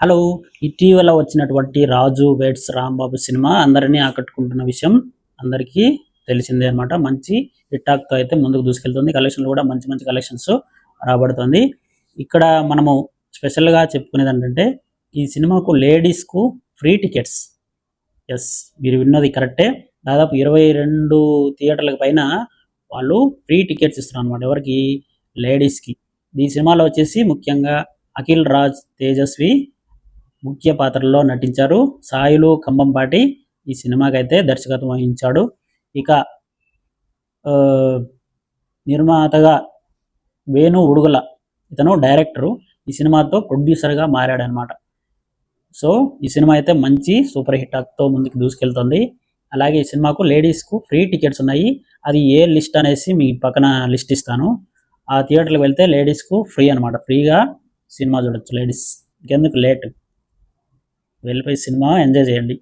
Hello ఇటీవల వచ్చినటువంటి రాజు weights Rambabu cinema అందరినీ ఆకట్టుకుంటున్న విషయం అందరికీ తెలిసిందే అన్నమాట. మంచి హిట్టాక్తో తో అయితే ముందుకు దూసుకెళ్తుంది. కలెక్షన్లు కూడా మంచి మంచి కలెక్షన్స్ రాబడుతుంది. ఇక్కడ మనము స్పెషల్గా చెప్పుకునేది ఏంటంటే ఈ సినిమాకు లేడీస్కు ఫ్రీ టికెట్స్ ఎస్ మీరు విన్నది కరెక్టే దాదాపు ఇరవై రెండు థియేటర్లకు పైన వాళ్ళు ఫ్రీ టికెట్స్ ఇస్తున్నారు అనమాట ఎవరికి? లేడీస్కి ఈ సినిమాలో వచ్చేసి ముఖ్యంగా అఖిల్ రాజ్ తేజస్వి ముఖ్య పాత్రల్లో నటించారు సాయిలు కంబంపాటి. ఈ సినిమాకైతే అయితే దర్శకత్వం వహించాడు. ఇక నిర్మాతగా వేణు ఉడుగుల ఇతను డైరెక్టరు. ఈ సినిమాతో ప్రొడ్యూసర్గా మారాడనమాట సో ఈ సినిమా అయితే మంచి సూపర్ హిట్తో ముందుకు దూసుకెళ్తుంది. అలాగే ఈ సినిమాకు లేడీస్కు ఫ్రీ టికెట్స్ ఉన్నాయి. అది ఏ లిస్ట్ అనేసి మీ పక్కన లిస్ట్ ఇస్తాను. ఆ థియేటర్కి వెళ్తే లేడీస్కు ఫ్రీ అనమాట ఫ్రీగా సినిమా చూడొచ్చు లేడీస్. ఇంకెందుకు లేట్? వెళ్ళిపోయి సినిమా ఎంజాయ్ చేయండి.